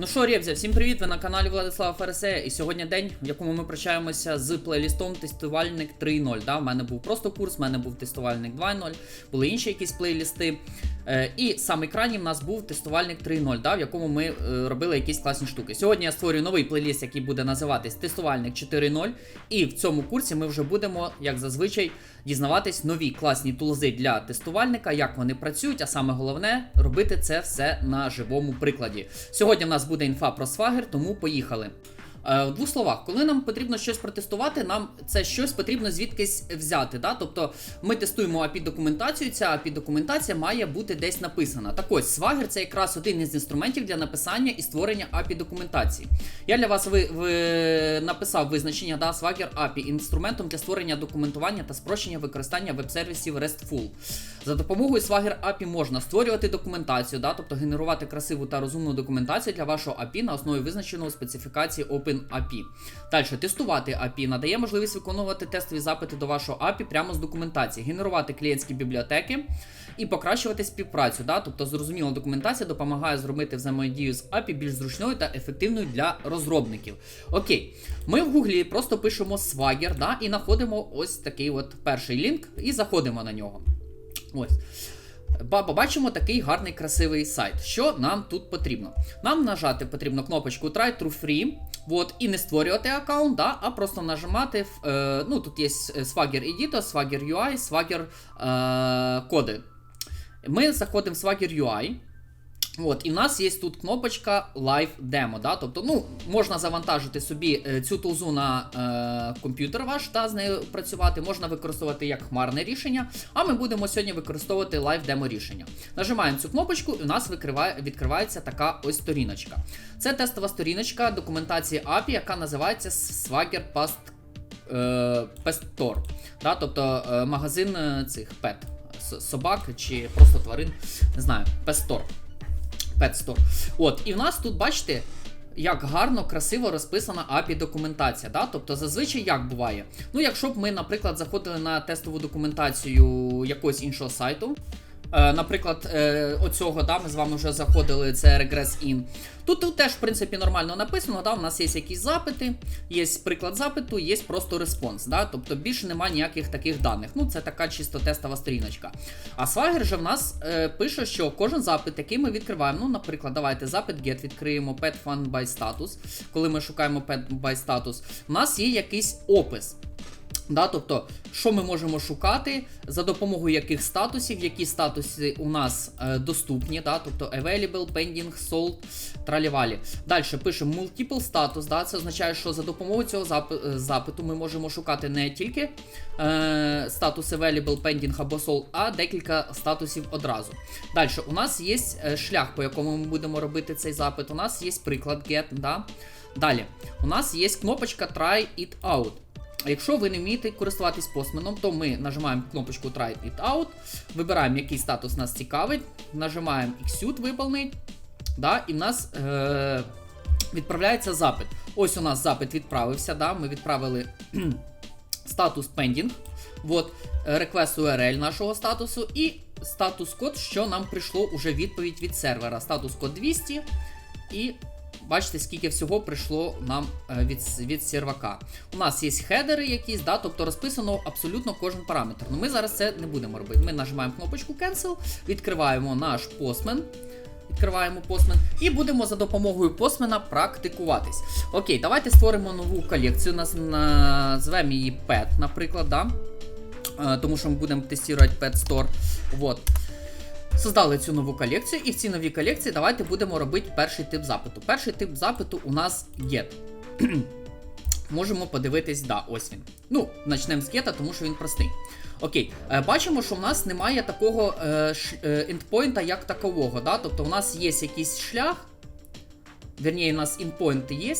Ну що, Рєбзя, всім привіт! Ви на каналі Владислава Фересея. І сьогодні день, в якому ми прощаємося з плейлістом Тестувальник 3.0. Да? У мене був просто курс, в мене був тестувальник 2.0, були інші якісь плейлісти. Е, і саме крайній в нас був тестувальник 3.0, да? в якому ми е, робили якісь класні штуки. Сьогодні я створюю новий плейліст, який буде називатись Тестувальник 4.0. І в цьому курсі ми вже будемо, як зазвичай, дізнаватись нові класні тулзи для тестувальника, як вони працюють, а саме головне робити це все на живому прикладі. Сьогодні в нас буде інфа про свагер, тому поїхали. Е, В двох словах, коли нам потрібно щось протестувати, нам це щось потрібно звідкись взяти. Да? Тобто ми тестуємо API документацію, ця API документація має бути десь написана. Так ось Swagger це якраз один із інструментів для написання і створення API документації. Я для вас ви, ви написав визначення да, Swagger API інструментом для створення документування та спрощення використання веб-сервісів RESTful. За допомогою Swagger API можна створювати документацію, да, тобто генерувати красиву та розумну документацію для вашого API на основі визначеного специфікації OpenAPI. Далі тестувати API надає можливість виконувати тестові запити до вашого API прямо з документації, генерувати клієнтські бібліотеки і покращувати співпрацю. Да? Тобто зрозуміла документація допомагає зробити взаємодію з API більш зручною та ефективною для розробників. Окей, ми в Гуглі просто пишемо Swagger да? і знаходимо ось такий от перший лінк і заходимо на нього. Ось. Ба- Бачимо такий гарний красивий сайт. Що нам тут потрібно? Нам нажати потрібно кнопочку Try to Free. От, і не створювати аккаунт, да, а просто нажимати. Е, ну, тут є Swagger Editor, Swagger UI, Swagger е, коди. Ми заходимо в Swagger UI. От, і в нас є тут кнопочка Live Demo. Да? Тобто, ну, можна завантажити собі е, цю тулзу на е, комп'ютер ваш та з нею працювати, можна використовувати як хмарне рішення. А ми будемо сьогодні використовувати Live Demo рішення. Нажимаємо цю кнопочку, і у нас викриває, відкривається така ось сторіночка. Це тестова сторіночка документації API, яка називається Swagger Past, е, Pest Store. Да? Тобто е, магазин е, цих пет. Собак чи просто тварин, не знаю, Pest. Pet Store. От, і в нас тут, бачите, як гарно, красиво розписана API документація. Да? Тобто, зазвичай як буває? Ну, якщо б ми, наприклад, заходили на тестову документацію якогось іншого сайту. Е, Наприклад, е, оцього, да, ми з вами вже заходили, це Regress In. Тут, тут теж, в принципі, нормально написано, да, у нас є якісь запити, є приклад запиту, є просто респонс. Да, тобто більше немає ніяких таких даних. Ну, це така чисто тестова сторіночка. А Swagger же в нас е, пише, що кожен запит, який ми відкриваємо, ну, наприклад, давайте запит get відкриємо, pet fund by status. Коли ми шукаємо pet by status, у нас є якийсь опис. Да, тобто, що ми можемо шукати, за допомогою яких статусів, які статуси у нас е, доступні, да, тобто available, pending, sold, тралівалі. Далі пишемо multiple status, да, це означає, що за допомогою цього е, запиту ми можемо шукати не тільки е, статус available, pending або sold, а декілька статусів одразу. Далі у нас є е, шлях, по якому ми будемо робити цей запит. У нас є приклад get. Да. Далі, у нас є кнопочка Try it out. Якщо ви не вмієте користуватись постменом, то ми нажимаємо кнопочку Try it out, вибираємо, який статус нас цікавить, нажимаємо Execute виповнить, да, і в нас е- відправляється запит. Ось у нас запит відправився, да, ми відправили статус pending, от, е, request URL нашого статусу і статус код, що нам прийшло уже відповідь від сервера. Статус код 200 і бачите, скільки всього прийшло нам е, від, від сервака. У нас є хедери якісь, да, тобто розписано абсолютно кожен параметр. Ну ми зараз це не будемо робити. Ми нажимаємо кнопочку Cancel, відкриваємо наш постмен. Відкриваємо постмен і будемо за допомогою постмена практикуватись. Окей, давайте створимо нову колекцію. Нас назвемо її Pet, наприклад, да? Е, тому що ми будемо тестувати Pet Store. Вот. Создали цю нову колекцію, і в цій новій колекції давайте будемо робити перший тип запиту. Перший тип запиту у нас get. Можемо подивитись, да, ось він. Ну, почнемо з гета, тому що він простий. Окей, е, бачимо, що в нас немає такого е, е, ендпойнта як такового. Да? Тобто у нас є якийсь шлях. Вірніше, у нас інпойнти є.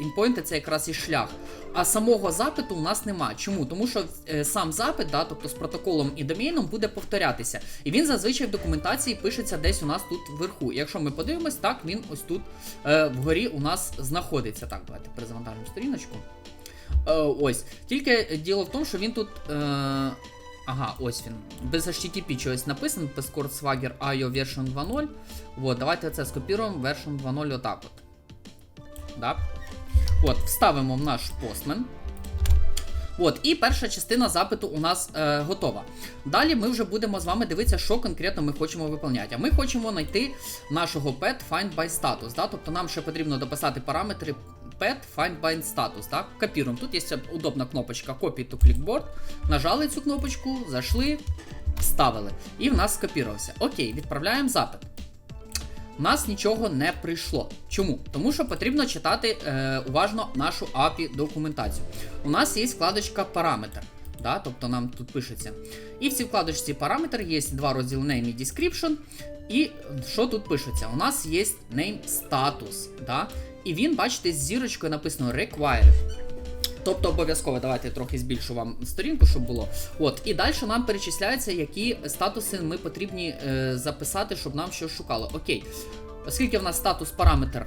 Інпойнти це якраз і шлях. А самого запиту у нас нема. Чому? Тому що е, сам запит, да, тобто з протоколом і домейном, буде повторятися. І він зазвичай в документації пишеться десь у нас тут вверху. Якщо ми подивимось, так він ось тут е, вгорі у нас знаходиться. Так, давайте перезавантажимо сторіночку. Е, ось. Тільки діло в тому, що він тут. Е, ага, ось він. Без HTTP чогось написано. Pescord Swagger IO version 2.0. Вот, давайте це скопіруємо version 2.0 отак от. Да? От, вставимо в наш постмен. От, і перша частина запиту у нас е, готова. Далі ми вже будемо з вами дивитися, що конкретно ми хочемо виповняти. А ми хочемо знайти нашого pet find by status. Да? Тобто нам ще потрібно дописати параметри pet find by status. Так? Копіруємо. Тут є удобна кнопочка Copy to Clickboard. Нажали цю кнопочку, зайшли, вставили. І в нас скопірувався. Окей, відправляємо запит. У нас нічого не прийшло. Чому? Тому що потрібно читати е, уважно нашу API документацію. У нас є вкладочка параметр. Да? Тобто нам тут пишеться. І в цій вкладочці параметр є два розділи name і description. І що тут пишеться? У нас є name status. Да? І він, бачите, з зірочкою написано required. Тобто обов'язково давайте трохи збільшу вам сторінку, щоб було. От, і далі нам перечисляються, які статуси ми потрібні е, записати, щоб нам щось шукало. Окей. Оскільки в нас статус параметр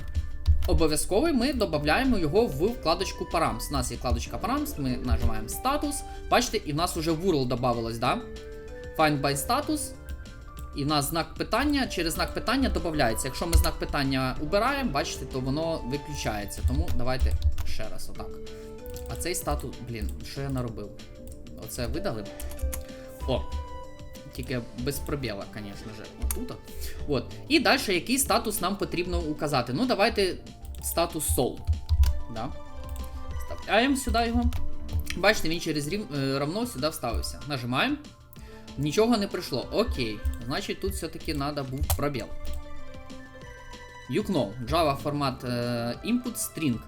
обов'язковий, ми додаємо його в вкладочку Params. У нас є вкладочка Params, ми нажимаємо статус. Бачите, і в нас вже URL додавалось, да? Find by status. І в нас знак питання, через знак питання додається. Якщо ми знак питання убираємо, бачите, то воно виключається. Тому давайте ще раз отак. А цей статус, блін, що я наробив? Оце видали? О! Тільки без пробіла, звісно ж, отут. От. І далі який статус нам потрібно указати. Ну, давайте статус sold. Да? Ставляємо сюди його. Бачите, він через рів... е, равно сюди вставився. Нажимаємо. Нічого не прийшло. Окей. Значить, тут все-таки треба був пробіл. You know, Java формат е, input string.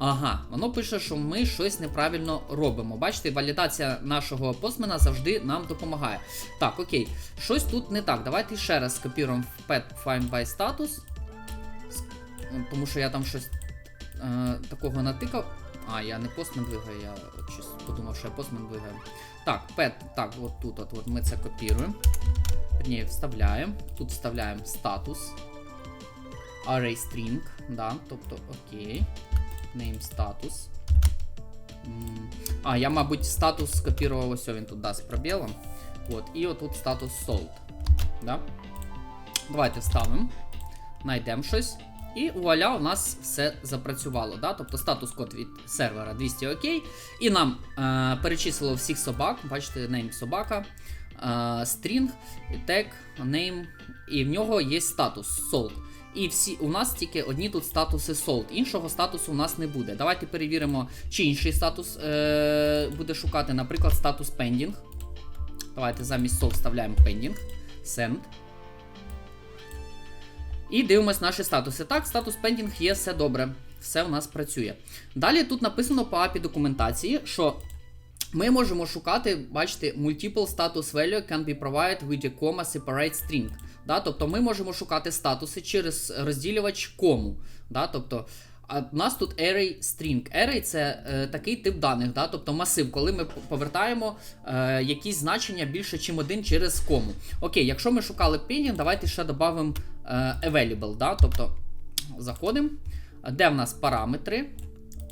Ага, воно пише, що ми щось неправильно робимо. Бачите, валідація нашого постмена завжди нам допомагає. Так, окей, щось тут не так. Давайте ще раз скопіруємо в pet find by status. Тому що я там щось е, такого натикав. А, я не постмен двигаю, я щось подумав, що я постмен двигаю. Так, pet, так, от тут, от, от ми це копіруємо. Верніше, вставляємо. Тут вставляємо статус. Array string, да, тобто окей. Name status. А, я, мабуть, статус скопірував, ось він тут да, з пробілом. От, і отут статус sold. Да? Давайте вставимо. Найдемо щось. І вуаля, у нас все запрацювало. Да? Тобто статус код від сервера 200 ОК. І нам е, перечислило всіх собак. Бачите, name собака, е, string, tag, name. І в нього є статус sold. І всі у нас тільки одні тут статуси sold. Іншого статусу у нас не буде. Давайте перевіримо, чи інший статус е, буде шукати, наприклад, статус pending. Давайте замість sold вставляємо pending. Send. І дивимось наші статуси. Так, статус pending є, все добре. Все у нас працює. Далі тут написано по API документації, що ми можемо шукати, бачите, multiple status value can be provided with a comma separate string. Да? Тобто ми можемо шукати статуси через розділювач кому. Да? Тобто, а у нас тут array string. Array це е, такий тип даних, да? тобто масив, коли ми повертаємо е, якісь значення більше, ніж один через кому. Окей, якщо ми шукали pending, давайте ще додамо е, available. Да? Тобто заходимо, де в нас параметри.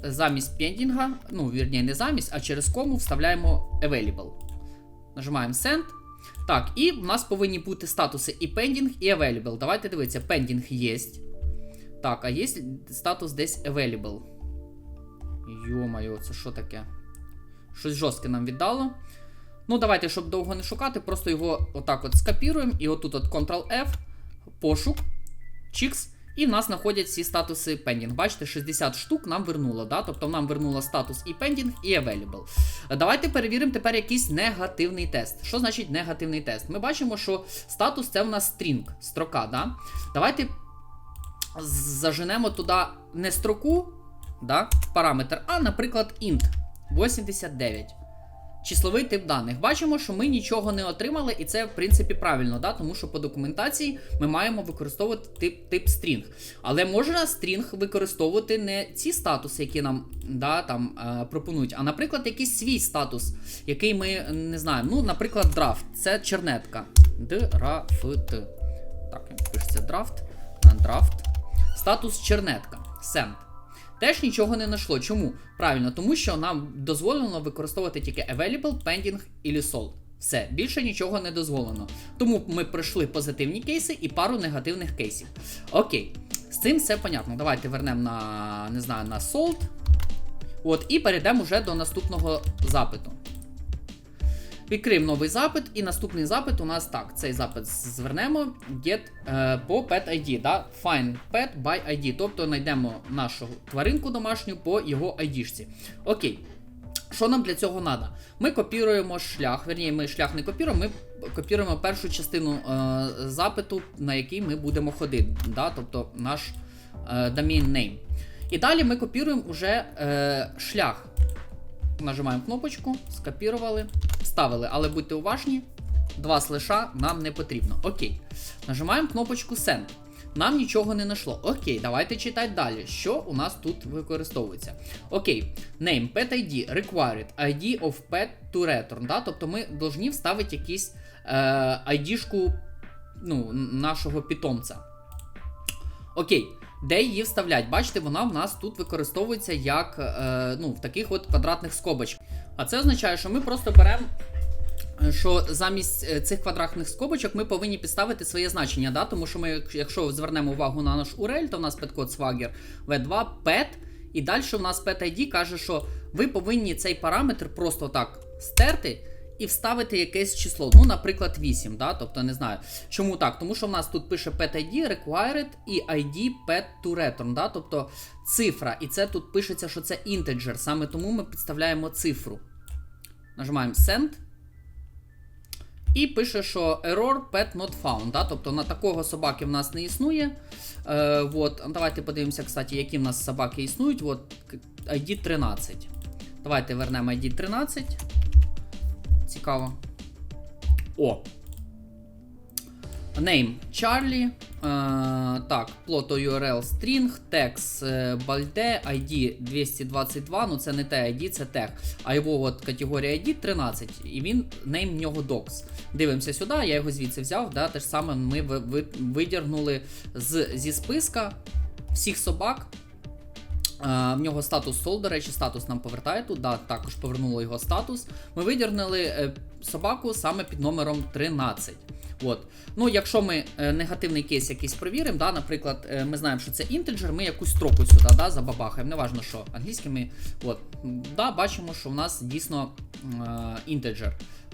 Замість пендінга, ну, вірні, не замість, а через кому вставляємо available. Нажимаємо Send. Так, і в нас повинні бути статуси і pending, і available. Давайте дивитися, pending є. Так, а є статус десь available. Йо-моє, це що таке? Щось жорстке нам віддало. Ну, давайте, щоб довго не шукати, просто його отак от скопіруємо. І отут от Ctrl-F, пошук, чікс. І в нас знаходять всі статуси pending. Бачите, 60 штук нам вернуло. Да? Тобто нам вернуло статус і pending, і available. Давайте перевіримо тепер якийсь негативний тест. Що значить негативний тест? Ми бачимо, що статус це в нас string, строка. Да? Давайте заженемо туди не строку, да? параметр, а, наприклад, int 89. Числовий тип даних. Бачимо, що ми нічого не отримали, і це, в принципі, правильно, да? тому що по документації ми маємо використовувати тип тип string. Але можна string використовувати не ці статуси, які нам да, там, е, пропонують, а, наприклад, якийсь свій статус, який ми не знаємо. Ну, наприклад, draft. Це чернетка. Драфт. Так, пишеться draft. Draft. Статус чернетка. Send. Теж нічого не знайшло. Чому? Правильно, тому що нам дозволено використовувати тільки available, pending і sold. Все, більше нічого не дозволено. Тому ми пройшли позитивні кейси і пару негативних кейсів. Окей. З цим все понятно. Давайте вернемо на, не знаю, на Salt. От, і перейдемо вже до наступного запиту. Відкриємо новий запит, і наступний запит у нас так. Цей запит звернемо get е, по pet ID, да? Find pet by ID. Тобто знайдемо нашу тваринку домашню по його ID-шці. Окей. Що нам для цього треба? Ми копіруємо шлях, верні, ми шлях не копіруємо, ми копіруємо першу частину е, запиту, на який ми будемо ходити, да? тобто наш е, domain name. І далі ми копіруємо уже е, шлях. Нажимаємо кнопочку, скопірували, вставили, але будьте уважні, два слеша нам не потрібно. Окей. Нажимаємо кнопочку Send. Нам нічого не знайшло. Окей, давайте читати далі. Що у нас тут використовується? Окей, name, pet ID, required, ID of pet to return. Да? Тобто ми повинні вставити якийсь е, ID-шку ну, нашого питомця. Окей. Де її вставлять? Бачите, вона в нас тут використовується як е, ну, в таких от квадратних скобочках. А це означає, що ми просто беремо що замість е, цих квадратних скобочок ми повинні підставити своє значення, да? тому що ми, якщо звернемо увагу на наш URL, то в нас петкод Swagger V2 pet, і далі у нас pet ID каже, що ви повинні цей параметр просто так стерти і вставити якесь число. Ну, наприклад, 8. Да? Тобто не знаю. Чому так? Тому що в нас тут пише pet ID, required і ID pet to return. Да? Тобто цифра. І це тут пишеться, що це integer. Саме тому ми підставляємо цифру. Нажимаємо Send. І пише, що error pet not found. Да? Тобто на такого собаки в нас не існує. Е, вот. Давайте подивимося, кстати, які в нас собаки існують. От, ID 13. Давайте вернемо ID 13. Цікаво. О. Name Charlie. Е, так, plot URL string, text е, balde, ID 222. Ну це не те ID, це тег. А його от категорія ID 13. І він name в нього docs. Дивимося сюди, я його звідси взяв. Да, Те ж саме ми ви, ви, видіргнули з, зі списка всіх собак. Uh, в нього статус сол, до речі, статус нам повертає тут, да, також повернуло його статус. Ми видірнули е, собаку саме під номером 13. От. Ну, Якщо ми е, негативний кейс якийсь провіримо, да, наприклад, е, ми знаємо, що це інтеджер, ми якусь строку сюди да, забабахаємо, неважно що, англійськими. От, да, Бачимо, що в нас дійсно інтеджер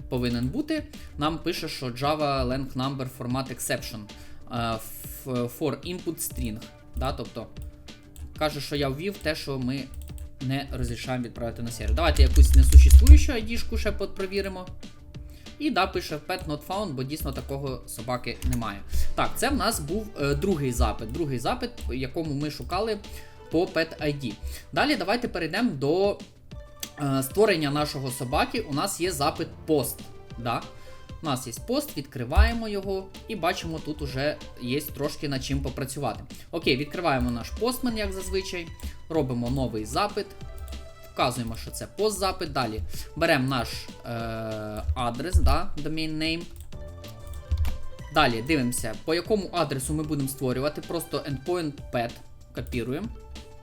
повинен бути. Нам пише, що Java Length Number Format Exception е, for Input String. Да, тобто, Каже, що я ввів те, що ми не розрішаємо відправити на сервер. Давайте якусь несуществуючу ID-шку ще провіримо. І да, пише pet not found, бо дійсно такого собаки немає. Так, це в нас був е, другий запит. Другий запит, якому ми шукали по pet ID. Далі давайте перейдемо до е, створення нашого собаки. У нас є запит пост. Да? У нас є пост, відкриваємо його і бачимо, тут уже є трошки над чим попрацювати. Окей, відкриваємо наш постмен, як зазвичай. Робимо новий запит. Вказуємо, що це постзапит. Далі беремо наш е, адрес, да, domain name. Далі дивимося, по якому адресу ми будемо створювати. Просто endpoint pet. Копіруємо.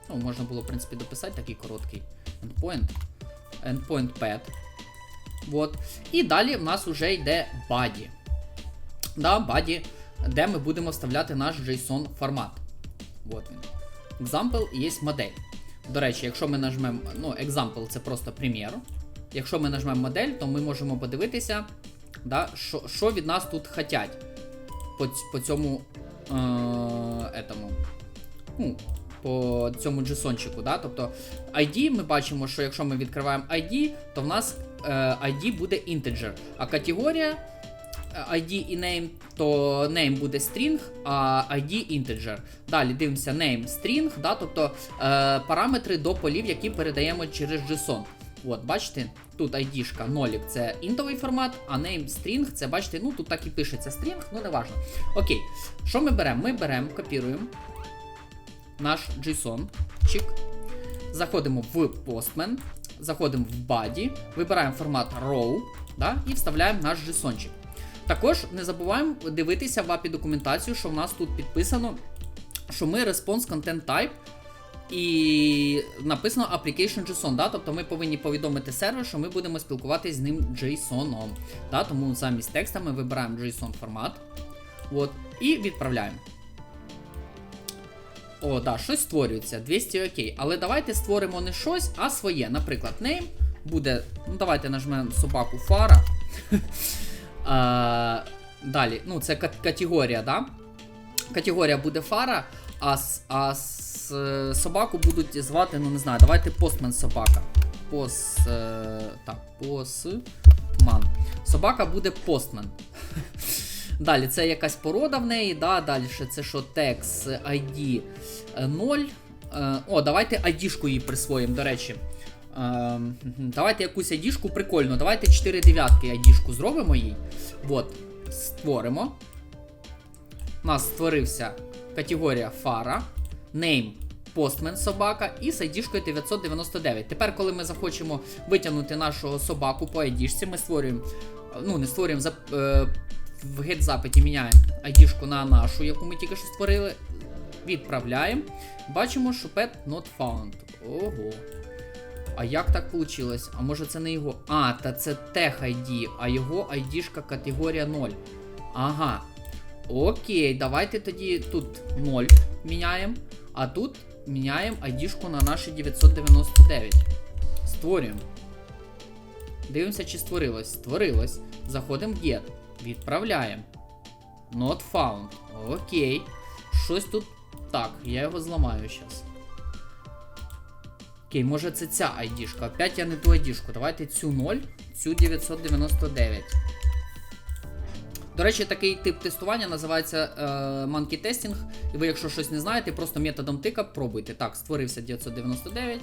Ну, можна було, в принципі, дописати такий короткий endpoint. Endpoint pet. Вот. І далі в нас вже йде body. Да, body, де ми будемо вставляти наш JSON формат. Вот він. Example є модель. До речі, якщо ми нажмемо, ну, example це просто примір. Якщо ми нажмемо модель, то ми можемо подивитися, да, що що від нас тут хотять по по цьому е, етому, ну, по цьому JSON-чику. Да? Тобто ID ми бачимо, що якщо ми відкриваємо ID, то в нас ID буде integer, а категорія ID і name, то name буде string, а ID integer. Далі дивимося name string, да, тобто е, параметри до полів, які передаємо через JSON. От, бачите, тут ID-шка нолік це інтовий формат, а name string це, бачите, ну тут так і пишеться string, ну не важно. Окей, що ми беремо? Ми беремо, копіруємо наш JSON. Чик. Заходимо в Postman, заходимо в Body, вибираємо формат Row да, і вставляємо наш JSON-чик. Також не забуваємо дивитися в API документацію, що в нас тут підписано, що ми Response Content Type. І написано Application JSON, да? тобто ми повинні повідомити сервер, що ми будемо спілкуватися з ним JSON. Да? Тому замість текста ми вибираємо JSON формат. От, І відправляємо. О, да, щось створюється. 200 окей. Але давайте створимо не щось, а своє. Наприклад, name буде. Ну, давайте нажмемо собаку фара. а, далі, ну, це кат- категорія, да? Категорія буде фара, а, а е, собаку будуть звати, ну не знаю, давайте постмен собака. Пос. Е, так, постман. Собака буде постмен. Далі це якась порода в неї, да, далі це що текс ID 0. Е, о, давайте ID-шку їй присвоїмо, до речі. Е, давайте якусь ID-шку прикольну. Давайте 4 дев'ятки ID-шку зробимо їй. От, створимо. У нас створився категорія фара, name Postman собака і з ID-шкою 999. Тепер, коли ми захочемо витягнути нашого собаку по ID-шці, ми створюємо, ну не створюємо е, в get-запиті міняємо ID-шку на нашу, яку ми тільки що створили. Відправляємо. Бачимо, що pet not found. Ого. А як так вийшло? А може це не його. А, та це тех ID, а його ID-шка категорія 0. Ага. Окей, давайте тоді тут 0 міняємо, а тут міняємо ID-шку на наші 999. Створюємо. Дивимося, чи створилось. Створилось. Заходимо в Get. Відправляємо. Not found. Окей. Щось тут. Так, я його зламаю зараз. Окей, може це ця ID-шка. Опять я не ту ID-шку. Давайте цю 0, цю 999. До речі, такий тип тестування називається е, monkey testing. І ви, якщо щось не знаєте, просто методом тика пробуйте. Так, створився 999.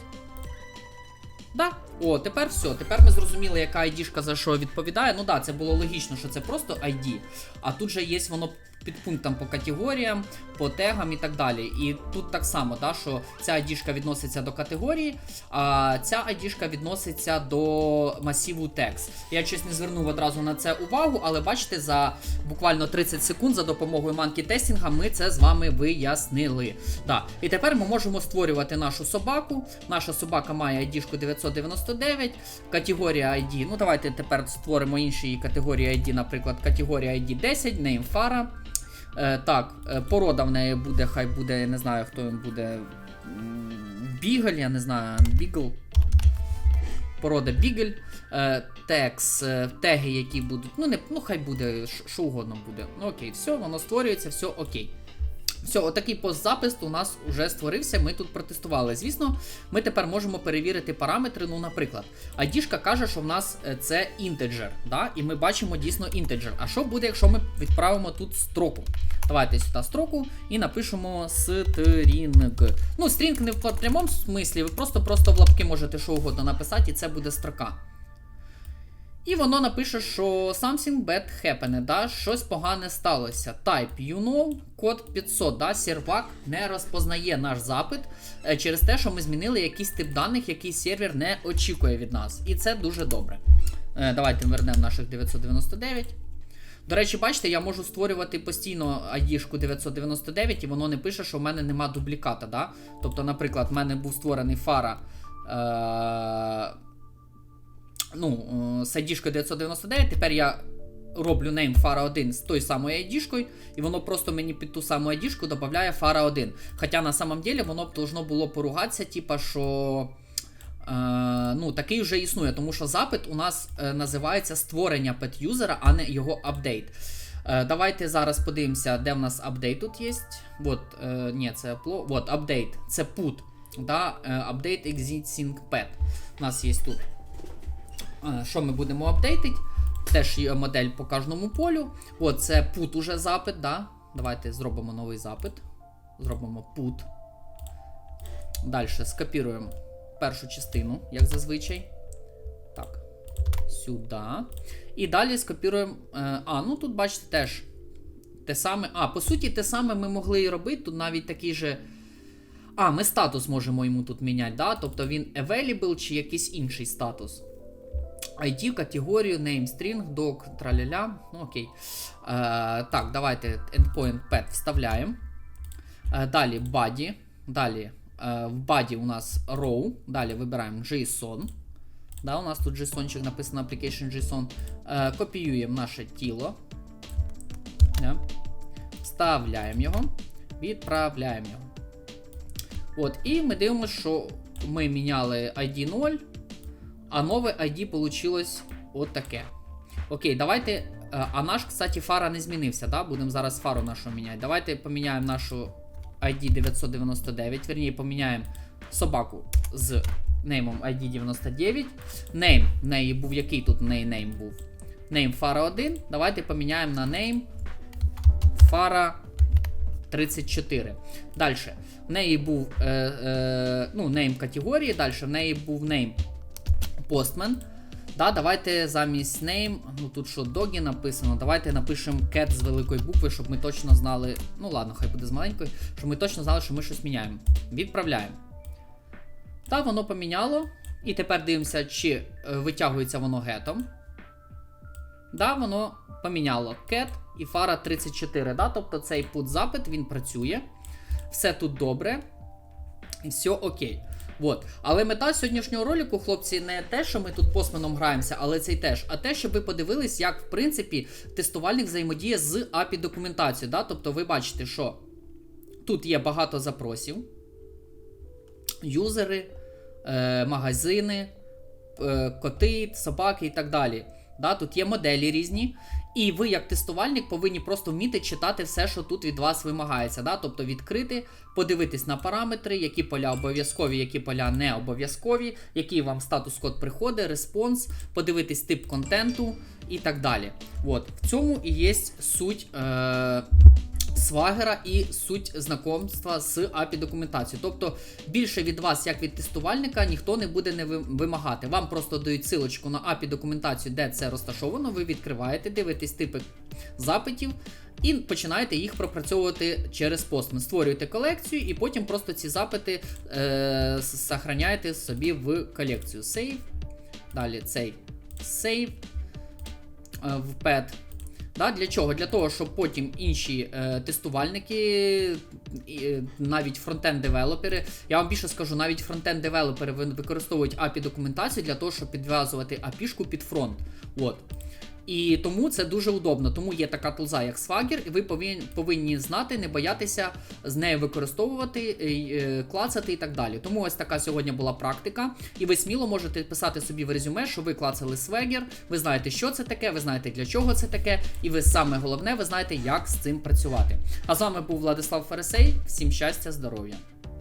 Да. О, тепер все. Тепер ми зрозуміли, яка ID за що відповідає. Ну да, це було логічно, що це просто ID. А тут же є воно під пунктом по категоріям, по тегам і так далі. І тут так само, да, що ця ID відноситься до категорії, а ця ID відноситься до масиву text. Я щось не звернув одразу на це увагу, але бачите, за буквально 30 секунд за допомогою манкі тестінга ми це з вами вияснили. Да. І тепер ми можемо створювати нашу собаку. Наша собака має ID 999, категорія ID. Ну, давайте тепер створимо інші категорії ID, наприклад, категорія ID 10, name фара. Е, так, е, порода в неї буде, хай буде, я не знаю, хто він буде. м, Бігль, я не знаю, бігл. Порода бігель. Е, текс, е, теги, які будуть. Ну, не, ну хай буде, що угодно буде. Ну окей, все, воно створюється, все окей. Все, отакий постзапис у нас вже створився, ми тут протестували. Звісно, ми тепер можемо перевірити параметри. Ну, наприклад, ID каже, що в нас е, це інтеджер, да? і ми бачимо дійсно інтеджер. А що буде, якщо ми відправимо тут строку? Давайте сюди строку і напишемо стрінг. Ну, стрінг не в прямому смислі, ви просто-просто в лапки можете що угодно написати, і це буде строка. І воно напише, що something bad happened, да? щось погане сталося. Type you know, код 500, да? сервак не розпознає наш запит е, через те, що ми змінили якийсь тип даних, який сервер не очікує від нас. І це дуже добре. Е, давайте вернемо наших 999. До речі, бачите, я можу створювати постійно ID 999, і воно не пише, що в мене нема дубліката. Да? Тобто, наприклад, в мене був створений фара. Е- ну, е, з ID 999, тепер я роблю name фара 1 з той самою ID, і воно просто мені під ту саму ID додає фара 1. Хоча на самом деле воно б должно було поругатися, типа, що. Е, ну, такий вже існує, тому що запит у нас е, називається створення пет-юзера, а не його апдейт. Е, давайте зараз подивимося, де в нас апдейт тут є. От, е, ні, це. От, апдейт. Це put. Да? е, Update existing pet. У нас є тут. Е, Що ми будемо апдейтити? Теж є модель по кожному полю. От, це put уже запит, да? Давайте зробимо новий запит. Зробимо put. Далі скопіруємо першу частину, як зазвичай. Так. Сюди. І далі скопіруємо. е, А, ну тут бачите теж те саме. А, по суті, те саме ми могли і робити. Тут навіть такий же. А, ми статус можемо йому тут міняти, да? тобто він available чи якийсь інший статус. ID, категорію, name, string, dog, траляля. Ну окей. Е, так, давайте endpoint pet вставляємо. Е, далі body. Далі е, в body у нас row. Далі вибираємо JSON. Да, у нас тут JSON написано application JSON. Е, копіюємо наше тіло. Да. Вставляємо його. Відправляємо його. От, і ми дивимося, що ми міняли ID 0, а нове ID получилось от таке. Окей, давайте. е, А наш, кстати, фара не змінився, да? Будемо зараз фару нашу міняти. Давайте поміняємо нашу ID 999, верніше поміняємо собаку з неймом ID 99. Нейм в неї був який тут нейм був? Нейм фара 1. Давайте поміняємо на нейм фара 34. Далі. В неї був е, е, ну, нейм категорії, далі в неї був нейм Postman. Да, давайте замість name, ну тут що догі написано, давайте напишемо cat з великої букви, щоб ми точно знали. Ну ладно, хай буде з маленької, щоб ми точно знали, що ми щось міняємо. Відправляємо. Та воно поміняло. І тепер дивимося, чи е, витягується воно гетом. Да, воно поміняло cat і фара 34. Да? Тобто цей put запит він працює. Все тут добре. І все окей. От. Але мета сьогоднішнього ролику, хлопці, не те, що ми тут посменом граємося, але це й теж, а те, щоб ви подивились, як в принципі тестувальник взаємодіє з API документацією. Да? Тобто ви бачите, що тут є багато запросів, юзери, е, магазини, е, коти, собаки і так далі. Да? Тут є моделі різні. І ви, як тестувальник, повинні просто вміти читати все, що тут від вас вимагається. Да? Тобто відкрити, подивитись на параметри, які поля обов'язкові, які поля не обов'язкові, який вам статус-код приходить, респонс, подивитись тип контенту і так далі. От. В цьому і є суть. Е- Свагера і суть знакомства з API документацією. Тобто більше від вас, як від тестувальника, ніхто не буде не вимагати. Вам просто дають силочку на API документацію, де це розташовано. Ви відкриваєте, дивитесь типи запитів і починаєте їх пропрацьовувати через постмен. Створюєте колекцію, і потім просто ці запити е- сохраняєте собі в колекцію. Save. Далі цей save е, в pad. Да, для чого? Для того, щоб потім інші е, тестувальники, е, навіть фронтенд-девелопери, я вам більше скажу, навіть фронтенд-девелопери використовують API документацію для того, щоб підв'язувати API-шку під фронт. От. І тому це дуже удобно. Тому є така тулза, як Swagger, і ви повинні, знати, не боятися з нею використовувати, е, е, клацати і так далі. Тому ось така сьогодні була практика. І ви сміло можете писати собі в резюме, що ви клацали Swagger, ви знаєте, що це таке, ви знаєте, для чого це таке, і ви саме головне, ви знаєте, як з цим працювати. А з вами був Владислав Фарисей. Всім щастя, здоров'я!